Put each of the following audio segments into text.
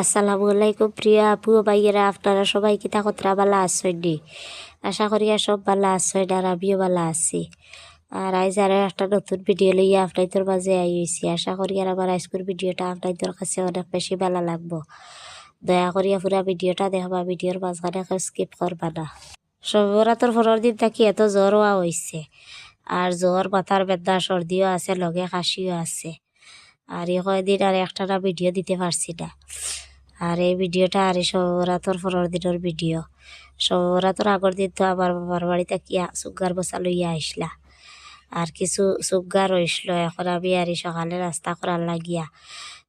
আসসালামু আলাইকুম প্রিয় আপু ভাইয়েরা, আপনারা সবাই কিতা কতরা বালা আছেন নি? আশা করি সব বালা আছেন আর আমিও বালা আছি। আর আজ আরও একটা নতুন ভিডিও লইয়া আপনাদের মাঝে আইছি আশা করি আর আমার আজকের ভিডিওটা আপনাদের কাছে অনেক বেশি ভালো লাগবো। দয়া করিয়া পুরা ভিডিওটা দেখবা ভিডিওর মাঝখানে স্কিপ করবা না। সবরাতর পরের দিন থাকি এত জ্বর হওয়া হয়েছে আর জ্বর, মাথার বেদনা সর্দিও আছে, লগে কাশিও আছে। আর এই কয়দিন আর একটা ভিডিও দিতে পারছি না। আর এই ভিডিওটা আর এই সবরাতর পরের দিনের ভিডিও সবরাতর আগর দিন তো আমার বাবার বাড়িতে কি সুগার বসা লইয়া আসলা আর কিছু সুগা রইসল এখন আমি আর এই সকালে রাস্তা করার লাগিয়া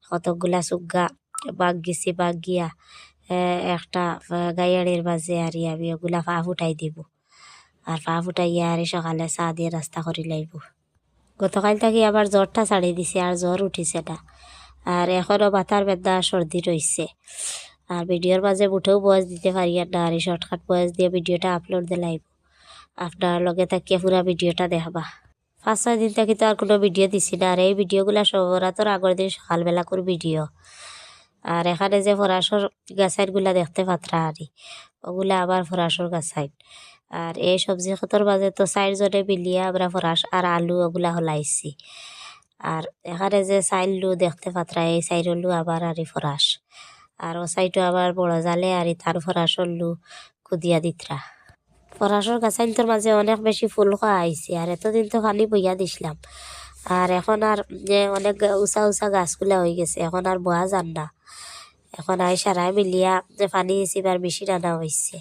কতকগুলা সুগা বাঘ গেছি বাঘ গিয়া এ, একটা গাইয়াড়ির মাঝে আর আমি ওগুলা পা ফুটাই দিব। আর পা ফুটাইয়া আর সকালে চা দিয়ে রাস্তা করি লাইব। গতকাল থেকে আবার জ্বরটা ছাড়ি দিছে আর জ্বর উঠিছে না আর এখনও মাথার বেদনা সর্দি রয়েছে আর ভিডিওর মাঝে উঠেও বয়স দিতে পারি আর না আর শর্টকাট বয়স দিয়ে ভিডিওটা আপলোড দিলাইব আপনার লগে থাকিয়ে পুরা ভিডিওটা দেখবা। পাঁচ, ছয় দিন থেকে তো আর কোনো ভিডিও দিছি না। আর এই ভিডিওগুলো সবরাতর আগের দিন সকালবেলা করে ভিডিও আর এখানে যে ফরাসর গাছাইনগুলা দেখতে পাত্রা আরি ওগুলা আবার ফরাসর গাছাইন আর এই সবজি ক্ষেতর মাঝে তো চারজনে মিলিয়ে আমরা ফরাস আর আলু ওগুলা হলাইছি। আর এখানে যে চাইলু দেখতে পাত্রা, এই চাইরলু আবার আরি ফরাস আর ও সাইডও আবার বড় জালে আরি তার ফরাসর লু খুদিয়া দিতরা। ফরাসর গাছাইলটোর মাঝে অনেক বেশি ফুল খাওয়া আইছে আর এতদিন তো খালি বইয়া দিছিলাম। আর এখন আর যে অনেক উঁচা উঁচা গাছগুলা হয়ে গেছে, এখন আর বোয়া যান না। এখন আই সারাই মিলিয়া যে পানি এসিবার মেশিন আনা হয়েছে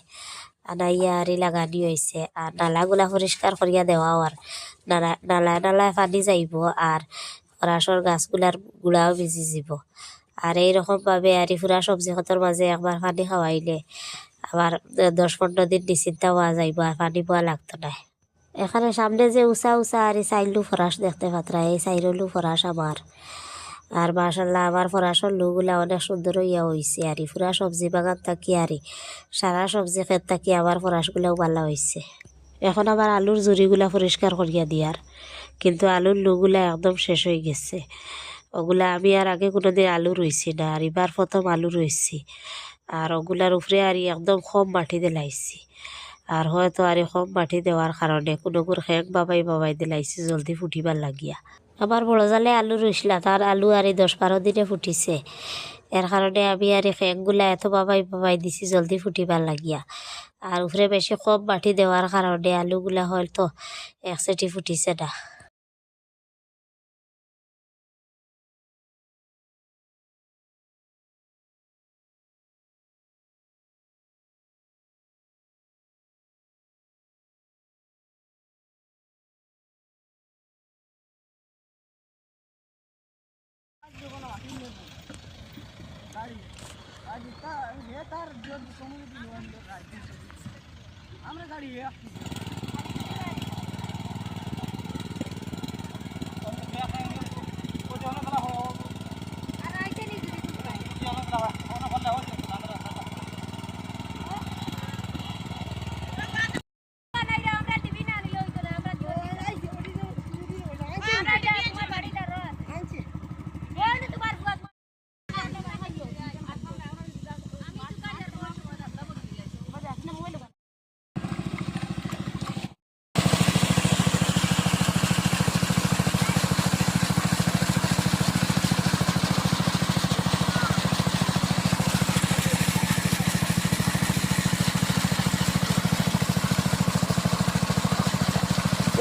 আনাইয়া আরি লাগানি হয়েছে আর নালাগুলা পরিষ্কার করিয়া দেওয়াও আর নালা নালায় নালায় পানি যাইব আর ফরাসর গাছগুলার গুড়াও ভিজি যাব। আর এইরকম ভাবে আরি ফুরা সবজি ক্ষেতর মাঝে একবার পানি খাওয়াইলে আবার দশ পনেরো দিন নিশ্চিন্তা হওয়া যাইব আর পানি পাওয়া লাগতো না এখানে সামনে যে উঁচা উঁচা আর এই চাইলু ফরাস দেখতে পাত্রা, এই চাইরলু ফরাস আমার আর মাশাল্লাহ আমার ফরাসর লুগুলা অনেক সুন্দর হইয়া হয়েছে আর। পুরা সবজি বাগান থাকি, আর। সারা সবজি খেত থাকি আমার ফরাসগুলাও ভালো হয়েছে এখন আবার আলুর জুড়িগুলা পরিষ্কার করিয়া দিয়ার। কিন্তু আলুর লুগুলা একদম শেষ হয়ে গেছে। ওগুলা আমি আর আগে কোনোদিন আলু রইছি না, আর এবার প্রথম আলু রইছি। আর ওগুলার উপরে আর একদম কম মাটি দিলাইছি আর হয়তো আর কম মাটি দেওয়ার কারণে কোনো গুর খেক বাবাই বাবাই দিলাইছি জলদি ফুটিবার লাগিয়া। আমার বড় জালে আলু রইসলা তার আলু আর এই দশ বারো দিনে ফুটিছে। এর কারণে আমি আর এই খেকগুলা এত বাবাই বাবাই দিছি, জলদি ফুটিবার লাগিয়া। আর উপরে বেশি কম মাটি দেওয়ার কারণে আলুগুলা হয়তো এক সেটি ফুটিছে না। আমরা গাড়ি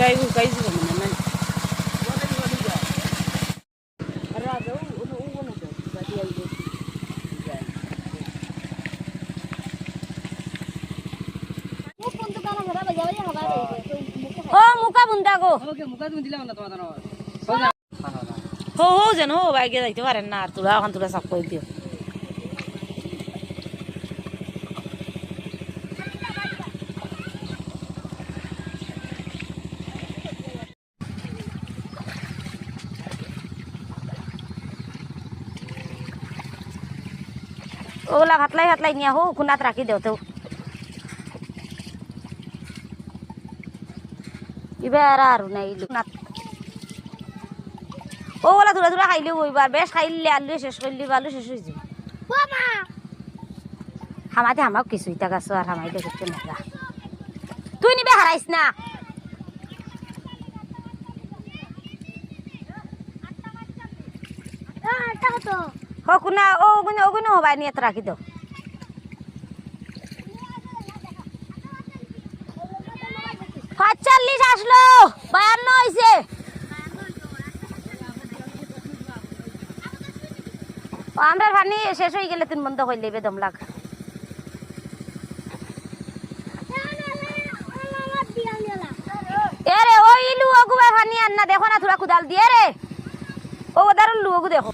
Gaibu gaibu mana nan. ও মুকা বুন্দা গো। না তোমার হো হো যেন হো বাইকে যাইতে পারেন না তোরা ওখান তোরা সব করে দিও। ওগুলা হাতলাই হাতলাই নিয়া হো খুনাত রাখি দেও তো এবার আর নাই খুনাত ও ওলা দূরা দূরা খাইলেও হইবার বেশ খাইলে আলু শেষ করলে আলু শেষ হয়ে যাবে হামাতে হামাক কিছুই টাকাছো আর হামাইতে কিছু নেগা তুই নিবে হারাইস না হকুনা ও ওগুনে ওগুনে হবাই নিয়ে রাখি দাও পাঁচচল্লিশ আসলো, বায়ান্ন হয়েছে আমরা পানি শেষ হয়ে গেলে তিন বন্ধ করলে বেদম লাগ। এরে ও ইলু অগুবা পানি না, দেখো না থোড়া কুদাল দিয়ে রে। ও ওদার লুগু দেখো।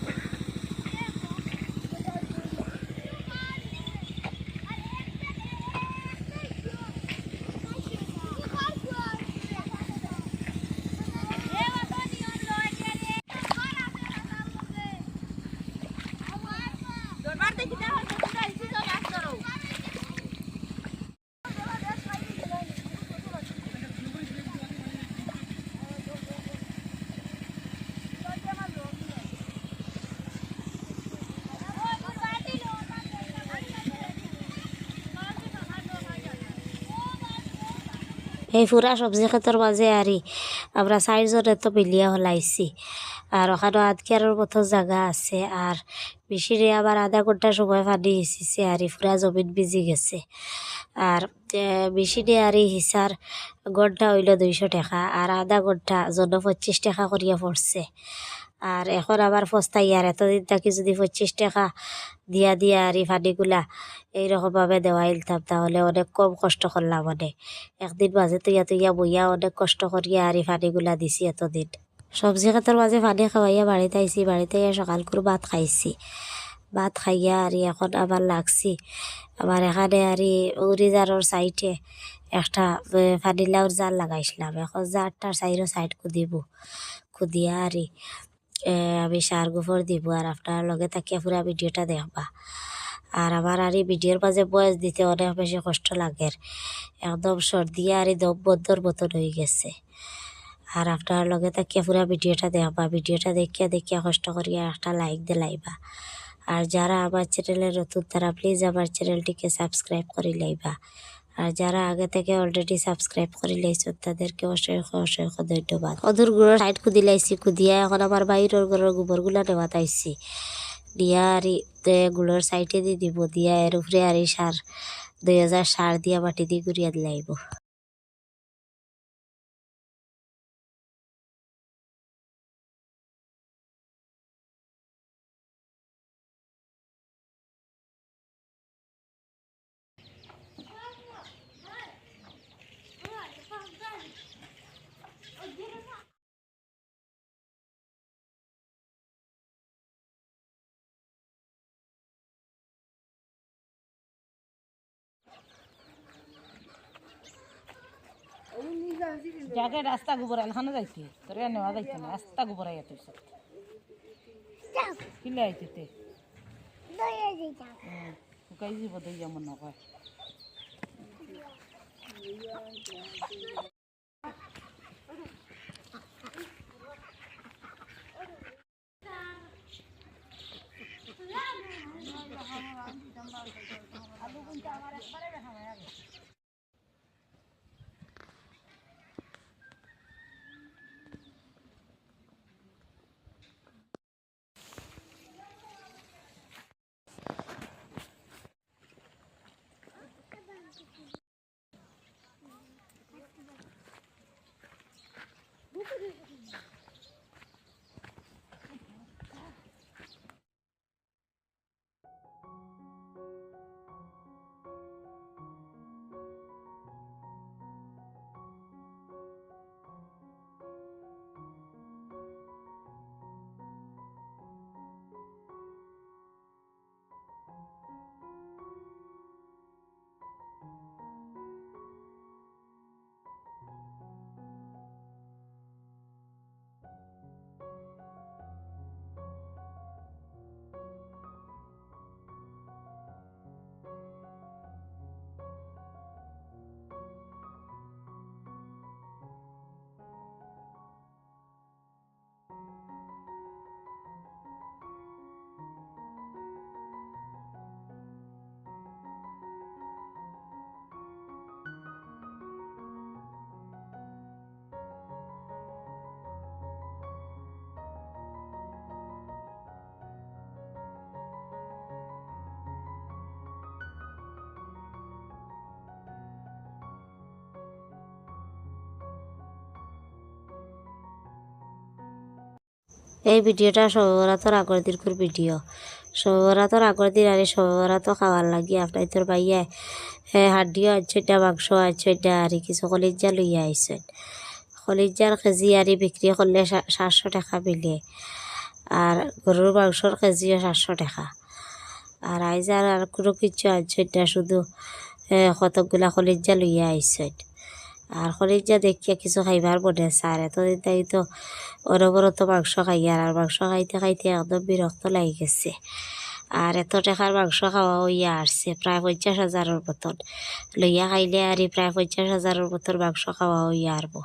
এই পুরা সবজি ক্ষেতর মাঝে আরি আমরা সাইজরে তো মিলিয়া হলাইছি আর ওখানে আদকেয়ারের মতো জায়গা আছে আর বেশি আবার আধা ঘণ্টা সময় পানি হিসিছে আর পুরা জমিন ভিজি গেছে। আর বেশি আরি এই হিসার ঘণ্টা হইল দুইশো টাকা আর আধা ঘণ্টা জন পঁচিশ টাকা করিয়া পড়ছে আর এখন আবার ফস্তাই, আর এতদিন থাকি যদি পঁচিশ টাকা দিয়া দিয়া আর এই এইরকমভাবে দেওয়াই ইলতাম, তাহলে অনেক কম কষ্ট করলাম অনেক। একদিন মাঝে তুইয়া তুইয়া বইয়া অনেক কষ্ট করিয়া আর এই পানিগুলা দিছি এতদিন। সবজি খাতার মাঝে পানি খাওয়াইয়া বাড়িতে আইছি বাড়িতে সকাল করে ভাত খাইছি। ভাত খাইয়া আর এখন আবার লাগছি। আবার এখানে আর উড়িজারর সাইডে একটা ফানিলাউর জাল লাগাইছিলাম। এখন জারটার সাইডও সাইড কুদিব। কুদিয়া আর আমি সার গোবর দিব আর আপনার লগে থাকিয়া পুরা ভিডিওটা দেখবা। আর আমার আর ভিডিওর মাঝে বয়স দিতে অনেক বেশি কষ্ট লাগে একদম সর্দি আর দম বন্ধর মতন হয়ে গেছে। আর আপনার লগে থাকিয়া পুরা ভিডিওটা দেখবা। ভিডিওটা দেখিয়া দেখিয়া কষ্ট করিয়া একটা লাইক দিলাইবা। আর যারা আমার চ্যানেলে নতুন তারা প্লিজ আমার চ্যানেলটিকে সাবস্ক্রাইব করে লাইবা। আর যারা আগে থেকে অলরেডি সাবস্ক্রাইব করে লাইছো, তাদেরকে অসংখ্য অসংখ্য ধন্যবাদ। অধুর গুঁড়ো সাইড কুদি লাইছি, কুদিয়া এখন আমার বাইরের ঘরের গোবরগুলা নেওয়া তাইছি। দিয়া আর গুঁড়োর সাইডে দিয়ে দিব, দিয়া এর উপরে আর সার, দুই হাজার সার দিয়া মাটি দিয়ে গুড়িয়া দিলাইব যাকে রাস্তা গোবর আলহান যাইতে। তোর নেওয়া যাইতে না রাস্তা গোবর আইয়া তুই সব কিলে আইতে তে? শুকাই যাব দই যেমন নকয় confident. এই ভিডিওটা সবরাতর আগর দিনকুর ভিডিও। সবরাতর আগর দিন আর সবরাত খাওয়ার লাগি। আপনার তোর ভাইয়া হাড্ডিও আনছেন মাংস আনছেন আর কিছু কলিজা লইয়া আইসেন কলিজার কেজি আর বিক্রি করলে সাতশো টাকা মিলে আর গরুর মাংসর কেজিও সাতশো টাকা। আর আইজ আর কোনো কিছু আনছেন না শুধু কতকগুলা কলিজা লইয়া আইসেন আর কলিজা দেখিয়া কিছু খাইবার মনে চার এতদিন তাই তো অনবরত মাংস খাই আর আর মাংস খাইতে খাইতে একদম বিরক্ত লাগি গেছে। আর এত টাকার মাংস খাওয়া হইয়া আসছে প্রায় পঞ্চাশ হাজারের মতন লইয়া খাইলে আর প্রায় পঞ্চাশ হাজারের মতন মাংস খাওয়া হইয়া আরব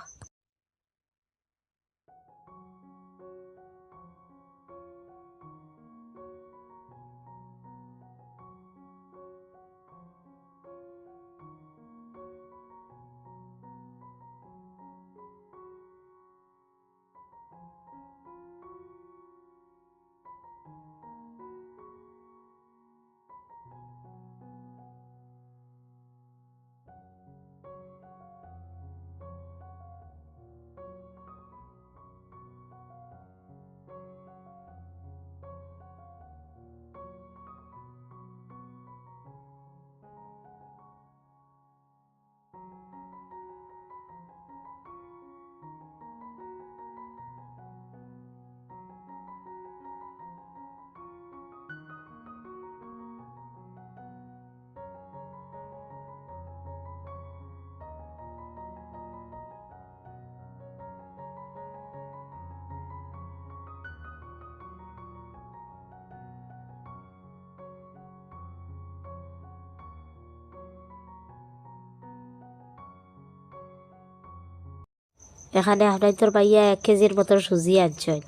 এখানে আপনার তোর ভাইয়া এক কেজির মতো সুজি আনছেন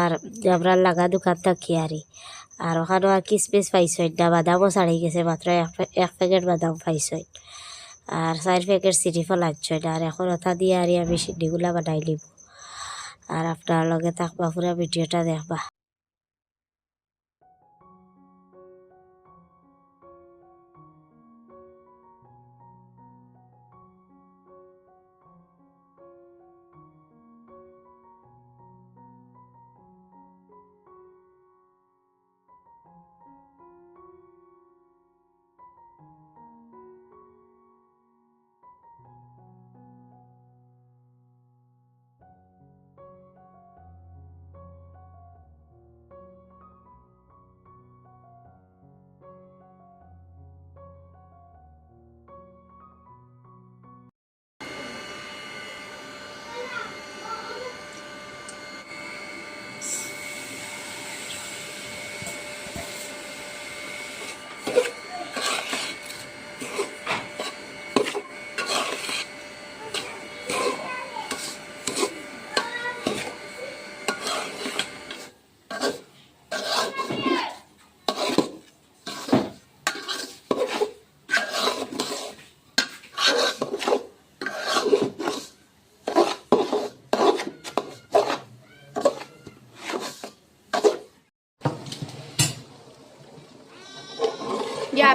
আর আমরা লাগা দোকান থাকি আরি আর ওখানেও আর কিসমিস পাইছেন না, বাদামও ছাড়ি গেছে, মাত্র এক এক প্যাকেট বাদাম পাইছেন আর চার প্যাকেট সিরিফল আনছেন আর এখন ওটা দিয়ে আরি আমি সিন্ডিগুলা বানাই নিব। আর আপনার লগে থাকবা পুরা ভিডিওটা দেখবা।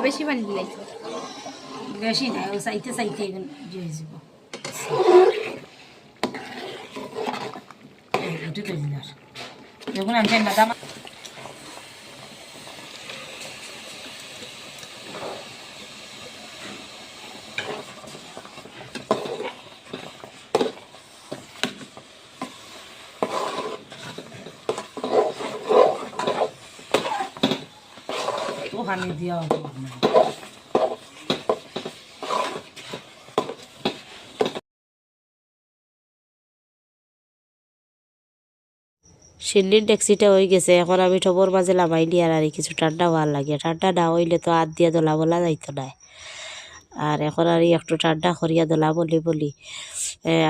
বেশি পানি দিলাইছো। বেশি নাই ও চাইতে চাইতে জয়ে যাব। যখন আমি বাদাম ওখানে দেওয়া হবে সিন্নির ট্যাক্সিটা হয়ে গেছে, এখন আমি ঠবর মাঝে লামাই নিয়ে আর কিছু ঠান্ডা হওয়ার লাগে। ঠান্ডা না হইলে তো হাত দিয়া দোলা বলা যাইতো না। আর এখন আর একটু ঠান্ডা করিয়া দোলা বলি বলি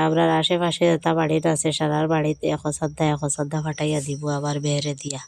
আমরা আশেপাশে যেটা বাড়িতে আছে, সারার বাড়িতে এখন সন্ধ্যা এখন সন্ধ্যা ফাটাইয়া দিব আবার বেড়ে দিয়া।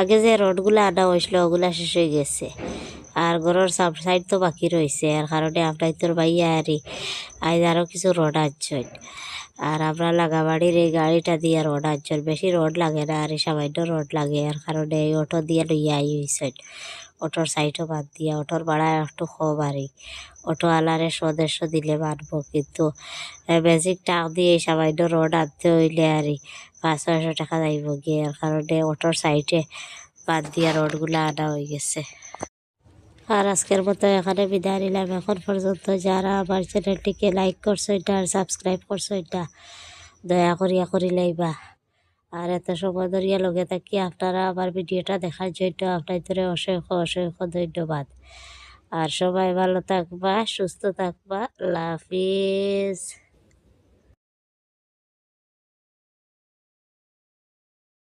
আগে যে রডগুলো আনা হয়েছিল, ওগুলা শেষ হয়ে গেছে। আর ঘরের সাইড তো বাকি রয়েছে। আর কারণে আমরা তোর ভাইয়া আরি আজ আরও কিছু রড আনছেন আর আমরা লাগাবাড়ির এই গাড়িটা দিয়ে রড আনছেন বেশি রড লাগে না, আর সামান্য রড লাগে। আর কারণে এই অটো দিয়ে লইয়া আই হয়েছেন অটোর সাইডও বাদ দিয়া অটোর ভাড়া একটু আরই অটো আলারে সদস্য দিলে মানব, কিন্তু বেসিক টাক দিয়ে সামান্য রড আনতে হইলে আরই পাঁচ, ছয়শো টাকা যাইব গিয়ে কারণে অটোর সাইডে বাদ দিয়া রডগুলো আনা হয়ে গেছে। আর আজকের মতো এখানে বিদায় নিলাম। এখন পর্যন্ত যারা আমার চ্যানেলটিকে লাইক করছ এটা আর সাবস্ক্রাইব করছ এটা দয়া করিয়া করি লাইবা। আর এত সময় ধরিয়া লগে থাকি, আপনারা আমার ভিডিওটা দেখার জন্য ধরে অসংখ্য অসংখ্য ধন্যবাদ। আর সবাই ভালো থাকবা, সুস্থ থাকবা। হাফিজ।